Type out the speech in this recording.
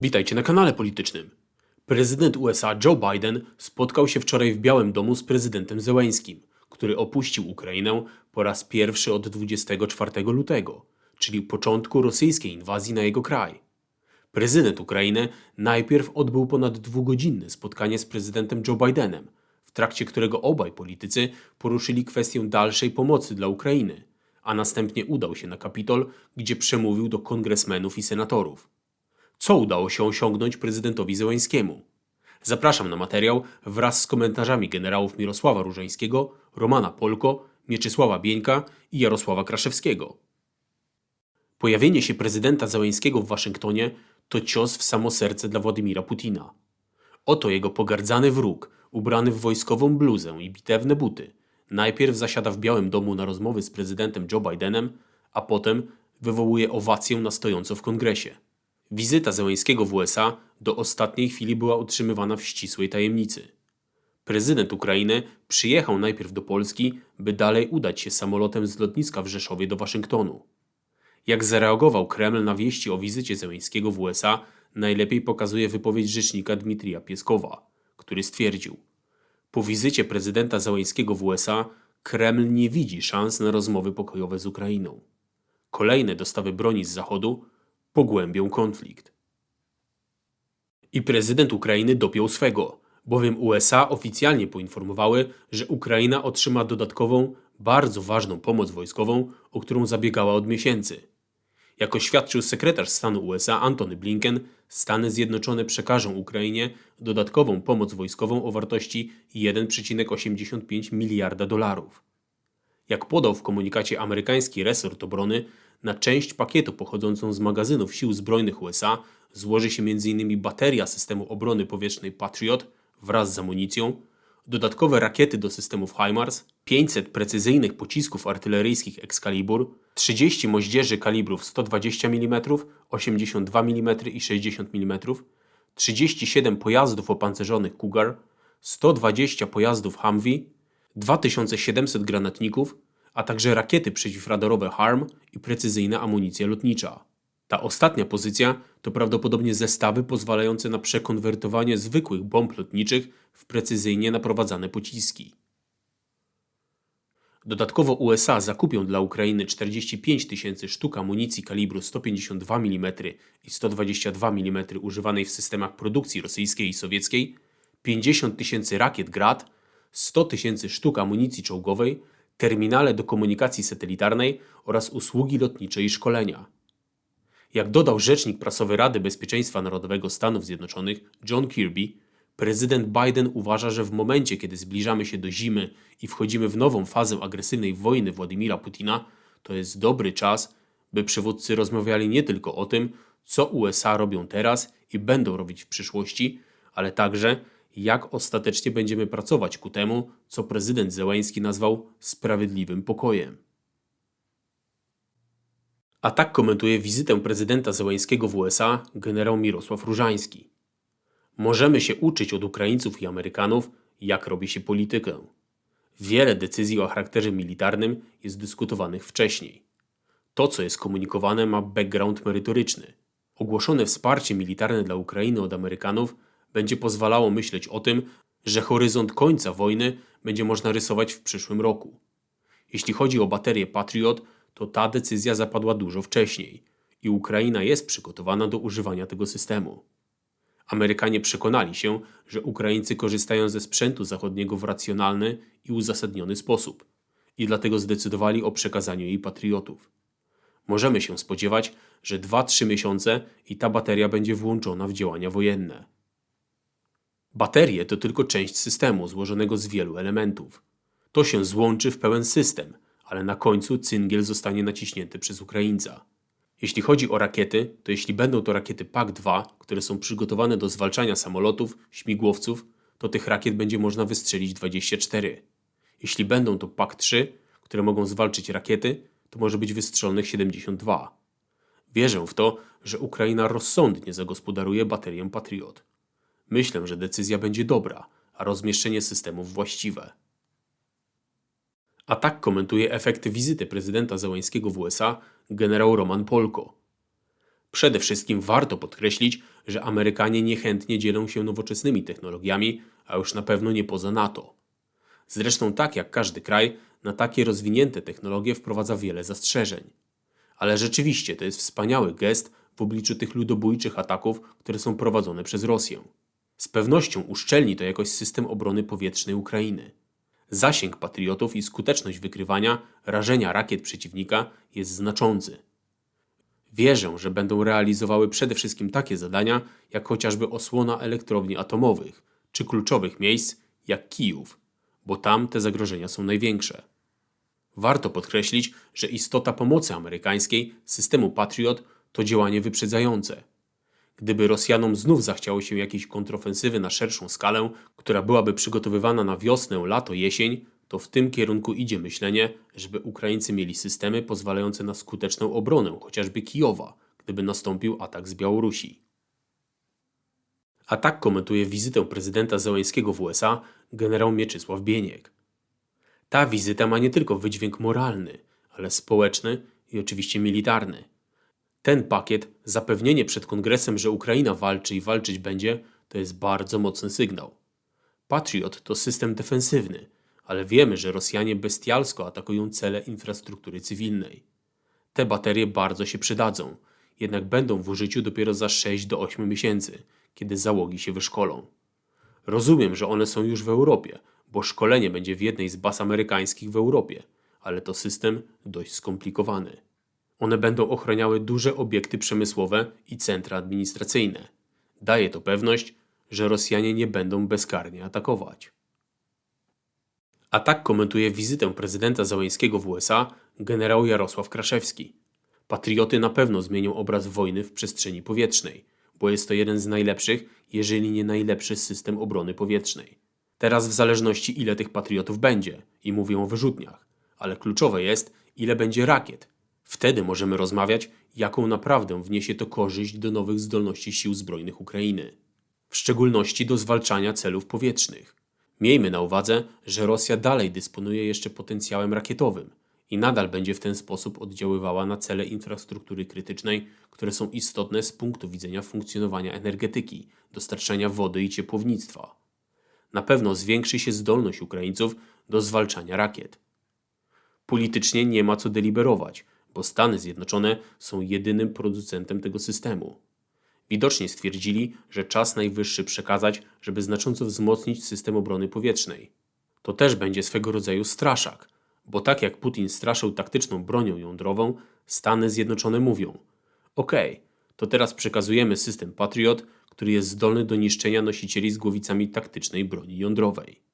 Witajcie na kanale politycznym. Prezydent USA Joe Biden spotkał się wczoraj w Białym Domu z prezydentem Zełeńskim, który opuścił Ukrainę po raz pierwszy od 24 lutego, czyli początku rosyjskiej inwazji na jego kraj. Prezydent Ukrainy najpierw odbył ponad dwugodzinne spotkanie z prezydentem Joe Bidenem, w trakcie którego obaj politycy poruszyli kwestię dalszej pomocy dla Ukrainy, a następnie udał się na Kapitol, gdzie przemówił do kongresmenów i senatorów. Co udało się osiągnąć prezydentowi Zełańskiemu? Zapraszam na materiał wraz z komentarzami generałów Mirosława Różańskiego, Romana Polko, Mieczysława Bieńka i Jarosława Kraszewskiego. Pojawienie się prezydenta Zełańskiego w Waszyngtonie to cios w samo serce dla Władimira Putina. Oto jego pogardzany wróg, ubrany w wojskową bluzę i bitewne buty, najpierw zasiada w Białym Domu na rozmowy z prezydentem Joe Bidenem, a potem wywołuje owację na stojąco w kongresie. Wizyta Zełańskiego w USA do ostatniej chwili była utrzymywana w ścisłej tajemnicy. Prezydent Ukrainy przyjechał najpierw do Polski, by dalej udać się samolotem z lotniska w Rzeszowie do Waszyngtonu. Jak zareagował Kreml na wieści o wizycie Zełańskiego w USA, najlepiej pokazuje wypowiedź rzecznika Dmitrija Pieskowa, który stwierdził: Po wizycie prezydenta Zełańskiego w USA Kreml nie widzi szans na rozmowy pokojowe z Ukrainą. Kolejne dostawy broni z Zachodu pogłębią konflikt. I prezydent Ukrainy dopiął swego, bowiem USA oficjalnie poinformowały, że Ukraina otrzyma dodatkową, bardzo ważną pomoc wojskową, o którą zabiegała od miesięcy. Jak oświadczył sekretarz stanu USA Antony Blinken, Stany Zjednoczone przekażą Ukrainie dodatkową pomoc wojskową o wartości 1,85 miliarda dolarów. Jak podał w komunikacie amerykański resort obrony, na część pakietu pochodzącą z magazynów Sił Zbrojnych USA złoży się m.in. bateria systemu obrony powietrznej Patriot wraz z amunicją, dodatkowe rakiety do systemów HIMARS, 500 precyzyjnych pocisków artyleryjskich Excalibur, 30 moździerzy kalibrów 120 mm, 82 mm i 60 mm, 37 pojazdów opancerzonych Cougar, 120 pojazdów Humvee, 2700 granatników, a także rakiety przeciwradarowe HARM i precyzyjna amunicja lotnicza. Ta ostatnia pozycja to prawdopodobnie zestawy pozwalające na przekonwertowanie zwykłych bomb lotniczych w precyzyjnie naprowadzane pociski. Dodatkowo USA zakupią dla Ukrainy 45 tysięcy sztuk amunicji kalibru 152 mm i 122 mm używanej w systemach produkcji rosyjskiej i sowieckiej, 50 tysięcy rakiet Grad, 100 tysięcy sztuk amunicji czołgowej, terminale do komunikacji satelitarnej oraz usługi lotnicze i szkolenia. Jak dodał rzecznik prasowy Rady Bezpieczeństwa Narodowego Stanów Zjednoczonych John Kirby, prezydent Biden uważa, że w momencie, kiedy zbliżamy się do zimy i wchodzimy w nową fazę agresywnej wojny Władimira Putina, to jest dobry czas, by przywódcy rozmawiali nie tylko o tym, co USA robią teraz i będą robić w przyszłości, ale także jak ostatecznie będziemy pracować ku temu, co prezydent Zełański nazwał sprawiedliwym pokojem. A tak komentuje wizytę prezydenta Zełańskiego w USA generał Mirosław Różański. Możemy się uczyć od Ukraińców i Amerykanów, jak robi się politykę. Wiele decyzji o charakterze militarnym jest dyskutowanych wcześniej. To, co jest komunikowane, ma background merytoryczny. Ogłoszone wsparcie militarne dla Ukrainy od Amerykanów będzie pozwalało myśleć o tym, że horyzont końca wojny będzie można rysować w przyszłym roku. Jeśli chodzi o baterię Patriot, to ta decyzja zapadła dużo wcześniej i Ukraina jest przygotowana do używania tego systemu. Amerykanie przekonali się, że Ukraińcy korzystają ze sprzętu zachodniego w racjonalny i uzasadniony sposób i dlatego zdecydowali o przekazaniu jej patriotów. Możemy się spodziewać, że 2-3 miesiące i ta bateria będzie włączona w działania wojenne. Baterie to tylko część systemu złożonego z wielu elementów. To się złączy w pełen system, ale na końcu cyngiel zostanie naciśnięty przez Ukraińca. Jeśli chodzi o rakiety, to jeśli będą to rakiety PAK-2, które są przygotowane do zwalczania samolotów, śmigłowców, to tych rakiet będzie można wystrzelić 24. Jeśli będą to PAK-3, które mogą zwalczyć rakiety, to może być wystrzelonych 72. Wierzę w to, że Ukraina rozsądnie zagospodaruje baterię Patriot. Myślę, że decyzja będzie dobra, a rozmieszczenie systemów właściwe. A tak komentuje efekty wizyty prezydenta Zełańskiego w USA generał Roman Polko. Przede wszystkim warto podkreślić, że Amerykanie niechętnie dzielą się nowoczesnymi technologiami, a już na pewno nie poza NATO. Zresztą tak jak każdy kraj, na takie rozwinięte technologie wprowadza wiele zastrzeżeń. Ale rzeczywiście to jest wspaniały gest w obliczu tych ludobójczych ataków, które są prowadzone przez Rosję. Z pewnością uszczelni to jakoś system obrony powietrznej Ukrainy. Zasięg patriotów i skuteczność wykrywania, rażenia rakiet przeciwnika jest znaczący. Wierzę, że będą realizowały przede wszystkim takie zadania, jak chociażby osłona elektrowni atomowych, czy kluczowych miejsc, jak Kijów, bo tam te zagrożenia są największe. Warto podkreślić, że istota pomocy amerykańskiej systemu Patriot to działanie wyprzedzające. Gdyby Rosjanom znów zachciało się jakiejś kontrofensywy na szerszą skalę, która byłaby przygotowywana na wiosnę, lato, jesień, to w tym kierunku idzie myślenie, żeby Ukraińcy mieli systemy pozwalające na skuteczną obronę, chociażby Kijowa, gdyby nastąpił atak z Białorusi. A tak komentuje wizytę prezydenta Zełańskiego w USA generał Mieczysław Bieniek. Ta wizyta ma nie tylko wydźwięk moralny, ale społeczny i oczywiście militarny. Ten pakiet, zapewnienie przed kongresem, że Ukraina walczy i walczyć będzie, to jest bardzo mocny sygnał. Patriot to system defensywny, ale wiemy, że Rosjanie bestialsko atakują cele infrastruktury cywilnej. Te baterie bardzo się przydadzą, jednak będą w użyciu dopiero za 6 do 8 miesięcy, kiedy załogi się wyszkolą. Rozumiem, że one są już w Europie, bo szkolenie będzie w jednej z baz amerykańskich w Europie, ale to system dość skomplikowany. One będą ochraniały duże obiekty przemysłowe i centra administracyjne. Daje to pewność, że Rosjanie nie będą bezkarnie atakować. A tak komentuje wizytę prezydenta Załęskiego w USA generał Jarosław Kraszewski. Patrioty na pewno zmienią obraz wojny w przestrzeni powietrznej, bo jest to jeden z najlepszych, jeżeli nie najlepszy system obrony powietrznej. Teraz w zależności ile tych patriotów będzie i mówią o wyrzutniach, ale kluczowe jest ile będzie rakiet. Wtedy możemy rozmawiać, jaką naprawdę wniesie to korzyść do nowych zdolności sił zbrojnych Ukrainy, w szczególności do zwalczania celów powietrznych. Miejmy na uwadze, że Rosja dalej dysponuje jeszcze potencjałem rakietowym i nadal będzie w ten sposób oddziaływała na cele infrastruktury krytycznej, które są istotne z punktu widzenia funkcjonowania energetyki, dostarczania wody i ciepłownictwa. Na pewno zwiększy się zdolność Ukraińców do zwalczania rakiet. Politycznie nie ma co deliberować, bo Stany Zjednoczone są jedynym producentem tego systemu. Widocznie stwierdzili, że czas najwyższy przekazać, żeby znacząco wzmocnić system obrony powietrznej. To też będzie swego rodzaju straszak, bo tak jak Putin straszył taktyczną bronią jądrową, Stany Zjednoczone mówią: OK, to teraz przekazujemy system Patriot, który jest zdolny do niszczenia nosicieli z głowicami taktycznej broni jądrowej.